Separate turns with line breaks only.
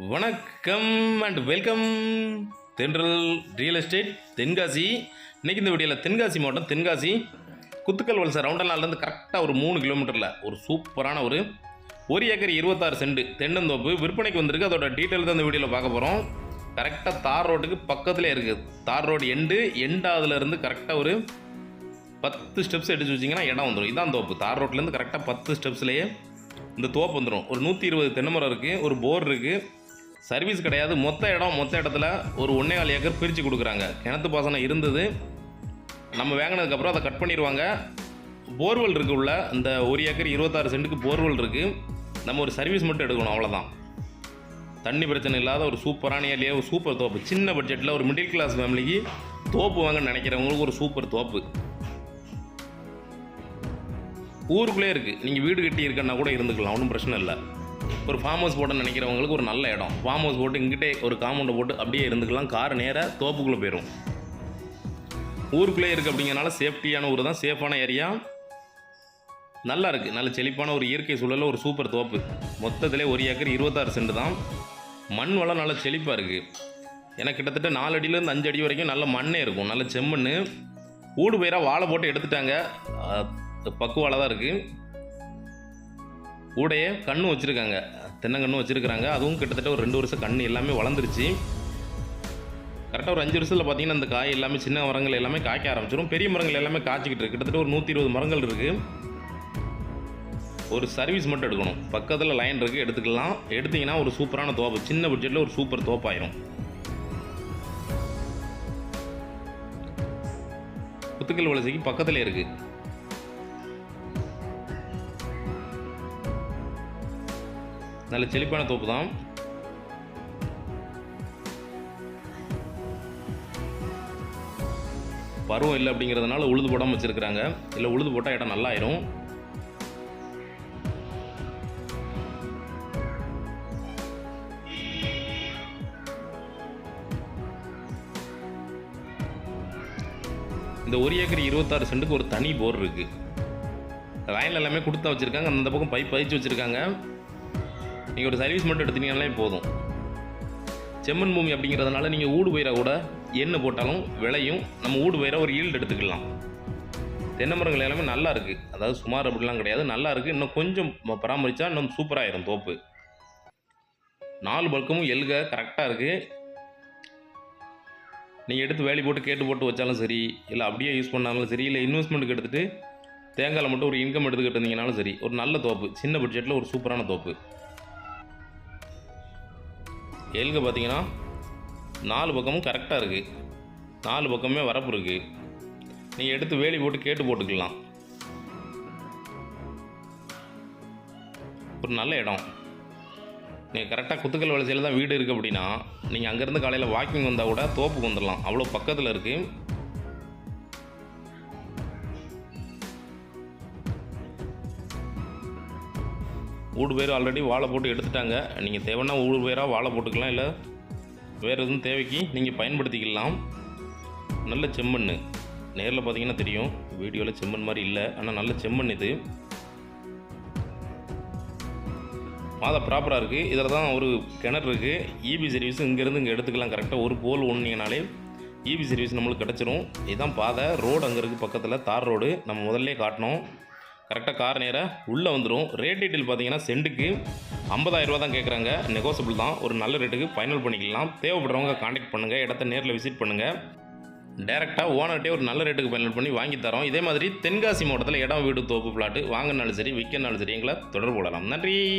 வணக்கம் and welcome Thendral real estate Tenkasi. இன்னைக்கு இந்த வீடியோவில் தென்காசி மாவட்டம் தென்காசி. குத்துக்கல் வலசை ரவுண்டலாலேருந்து கரெக்டாக ஒரு மூணு கிலோமீட்டரில் ஒரு சூப்பரான ஒரு ஒரு ஏக்கர் இருபத்தாறு செண்டு தென்னந்தோப்பு விற்பனைக்கு வந்திருக்கு. அதோட டீட்டெயில் தான் இந்த வீடியோவில் பார்க்க போகிறோம் கரெக்டாக தார் ரோட்டுக்கு பக்கத்துலேயே இருக்குது தார் ரோடு எண்டு எண்டாவதுலேருந்து கரெக்டாக ஒரு பத்து ஸ்டெப்ஸ் எடுத்து வச்சிங்கன்னா இடம் வந்துடும் இதான் தோப்பு. தார் ரோட்லேருந்து கரெக்டாக பத்து ஸ்டெப்ஸ்லேயே இந்த தோப்பு வந்துடும் ஒரு நூற்றி இருபது தென்னை மரம் இருக்குது ஒரு போர் இருக்குது சர்வீஸ் கிடையாது. மொத்த இடம் மொத்த இடத்துல ஒரு ஒன்றே கால் ஏக்கர் பிரித்து கொடுக்குறாங்க. கிணத்து பாசனம் இருந்தது. நம்ம வாங்கினதுக்கப்புறம் அதை கட் பண்ணிடுவாங்க. போர்வெல் இருக்கு உள்ள இந்த ஒரு ஏக்கர் இருபத்தாறு சென்ட்டுக்கு போர்வெல் இருக்குது நம்ம ஒரு சர்வீஸ் மட்டும் எடுக்கணும் அவ்வளோதான் தண்ணி பிரச்சனை இல்லாத ஒரு சூப்பரான ஏரியா ஒரு சூப்பர் தோப்பு. சின்ன பட்ஜெட்டில் ஒரு மிடில் கிளாஸ் ஃபேமிலிக்கு தோப்பு வாங்கன்னு நினைக்கிறவங்களுக்கு ஒரு சூப்பர் தோப்பு. ஊருக்குள்ளே இருக்குது நீங்கள் வீடு கட்டி இருக்கன்னா கூட இருந்துக்கலாம் ஒன்றும் பிரச்சனை இல்லை. ஒரு ஃபார்ம் ஹவுஸ் போட்டோன்னு நினைக்கிறவங்களுக்கு ஒரு நல்ல இடம். ஃபார்ம் ஹவுஸ் போட்டு இங்கிட்டே ஒரு காம்பவுண்டை போட்டு அப்படியே இருந்துக்கலாம். கார் நேராக தோப்புக்குள்ளே போயிடும் ஊருக்குள்ளே இருக்குது அப்படிங்கிறனால சேஃப்டியான ஊர் தான். சேஃபான ஏரியா நல்லா இருக்குது நல்ல செழிப்பான ஒரு இயற்கை சூழலில் ஒரு சூப்பர் தோப்பு. மொத்தத்திலே ஒரு ஏக்கர் இருபத்தாறு சென்ட் தான். மண் வளம் நல்ல செழிப்பாக இருக்குது ஏன்னா கிட்டத்தட்ட நாலு அடியிலேருந்து அஞ்சு அடி வரைக்கும் நல்ல மண்ணே இருக்கும். நல்ல செம்மண் ஊடு பயிராக வாழை போட்டு எடுத்துட்டாங்க. பக்குவால தான் இருக்குது ஊடைய கண்ணு வச்சுருக்காங்க. தென்னங்கன்று வச்சுருக்குறாங்க. அதுவும் கிட்டத்தட்ட ஒரு ரெண்டு வருஷம் கண் எல்லாமே வளர்ந்துருச்சு. கரெக்டாக ஒரு அஞ்சு வருஷத்தில் பார்த்தீங்கன்னா அந்த காய் எல்லாமே சின்ன மரங்கள் எல்லாமே காய்க்க ஆரம்பிச்சிடும் பெரிய மரங்கள் எல்லாமே காய்ச்சிக்கிட்டு இருக்கு. கிட்டத்தட்ட ஒரு நூற்றி இருபது மரங்கள் இருக்குது ஒரு சர்வீஸ் மட்டும் எடுக்கணும். பக்கத்தில் லைன் இருக்குது எடுத்துக்கலாம். எடுத்தீங்கன்னா ஒரு சூப்பரான தோப்பு. சின்ன பட்ஜெட்டில் ஒரு சூப்பர் தோப்பாயிரும். குத்துக்கல் வளர்ச்சிக்கு பக்கத்தில் இருக்குது நல்ல செழிப்பான தோப்பு தான். பருவம் இல்லை அப்படிங்கிறதுனால உழுது போடாமல் வச்சுருக்குறாங்க. இல்லை உழுது போட்டால் இடம் நல்லா ஆயிரும் இந்த ஒரு ஏக்கர் இருபத்தாறு சென்ட்டுக்கு ஒரு தனி போர் இருக்குது ராயல் எல்லாமே கொடுத்தா வச்சுருக்காங்க. அந்த பக்கம் பைப் பதிச்சு வச்சுருக்காங்க. நீங்கள் ஒரு சர்வீஸ் மட்டும் எடுத்தீங்கனாலே போதும். செம்மண் பூமி அப்படிங்கிறதுனால நீங்கள் ஊடு பயிரை கூட எண்ணெய் போட்டாலும் விளையும். நம்ம ஊடு பயிரை ஒரு ஈல்டு எடுத்துக்கலாம். தென்னை மரங்கள் எல்லாமே நல்லா இருக்குது அதாவது சுமார் அப்படிலாம் கிடையாது. நல்லா இருக்குது இன்னும் கொஞ்சம் பராமரித்தா இன்னும் சூப்பராகிடும் தோப்பு. நாலு பல்க்கமும் எல்க கரெக்டாக இருக்குது நீங்கள் எடுத்து வேலி போட்டு கேட்டு போட்டு வச்சாலும் சரி இல்லை அப்படியே யூஸ் பண்ணாலும் சரி இல்லை இன்வெஸ்ட்மெண்ட்டுக்கு எடுத்துகிட்டு தேங்காயில் மட்டும் ஒரு இன்கம் எடுத்துக்கிட்டு இருந்தீங்கனாலும் சரி ஒரு நல்ல தோப்பு. சின்ன பட்ஜெட்டில் ஒரு சூப்பரான தோப்பு. எல்க பார்த்தீங்கன்னா நாலு பக்கமும் கரெக்டாக இருக்குது நாலு பக்கமே வரப்பு இருக்குது நீங்கள் எடுத்து வேலி போட்டு கேட்டு போட்டுக்கலாம். ஒரு நல்ல இடம். நீங்கள் கரெக்டாக குத்துக்கல் வளர்ச்சியில் தான் வீடு இருக்குது அப்படின்னா நீங்கள் அங்கேருந்து காலையில் வாக்கிங் வந்தால் கூட தோப்புக்கு வந்துடலாம் அவ்வளோ பக்கத்தில் இருக்குது ஊடு பேர் ஆல்ரெடி வாழை போட்டு எடுத்துட்டாங்க. நீங்கள் தேவைன்னா ஊடு பேராக வாழை போட்டுக்கலாம் இல்லை வேறு எதுவும் தேவைக்கு நீங்கள் பயன்படுத்திக்கலாம். நல்ல செம்மண் நேரில் பார்த்தீங்கன்னா தெரியும். வீடியோவில் செம்மண் மாதிரி இல்லை. ஆனால் நல்ல செம்மண் இது. மாதா ப்ராப்பராக இருக்குது இதில் தான் ஒரு கிணறு இருக்குது இபி சர்வீஸ் இங்கேருந்து இங்கே எடுத்துக்கலாம். கரெக்டாக ஒரு போல் ஒன்றிங்கனாலே இபி சர்வீஸ் நம்மளுக்கு கிடச்சிரும். இதுதான் பாதை. ரோடு அங்கே இருக்குது பக்கத்தில். தார் ரோடு நம்ம முதல்ல காட்டினோம் கரெக்டாக கார் நேராக உள்ளே வந்துடும் ரேட் டீட்டெயில் பார்த்தீங்கன்னா சென்ட்டுக்கு 50000 ரூபா தான் கேட்குறாங்க நெகோசபிள் தான். ஒரு நல்ல ரேட்டுக்கு ஃபைனல் பண்ணிக்கலாம். தேவைப்படுறவங்க காண்டாக்ட் பண்ணுங்கள் இடத்த நேரில் விசிட் பண்ணுங்கள் டேரெக்டாக ஓனர்கிட்டே ஒரு நல்ல ரேட்டுக்கு ஃபைனல் பண்ணி வாங்கி தரோம். இதே மாதிரி தென்காசி மாவட்டத்தில் இடம் வீடு தோப்பு பிளாட்டு வாங்கினாலும் சரி விற்கனாலும் சரி எங்களை தொடர்பு கொள்ளலாம். நன்றி!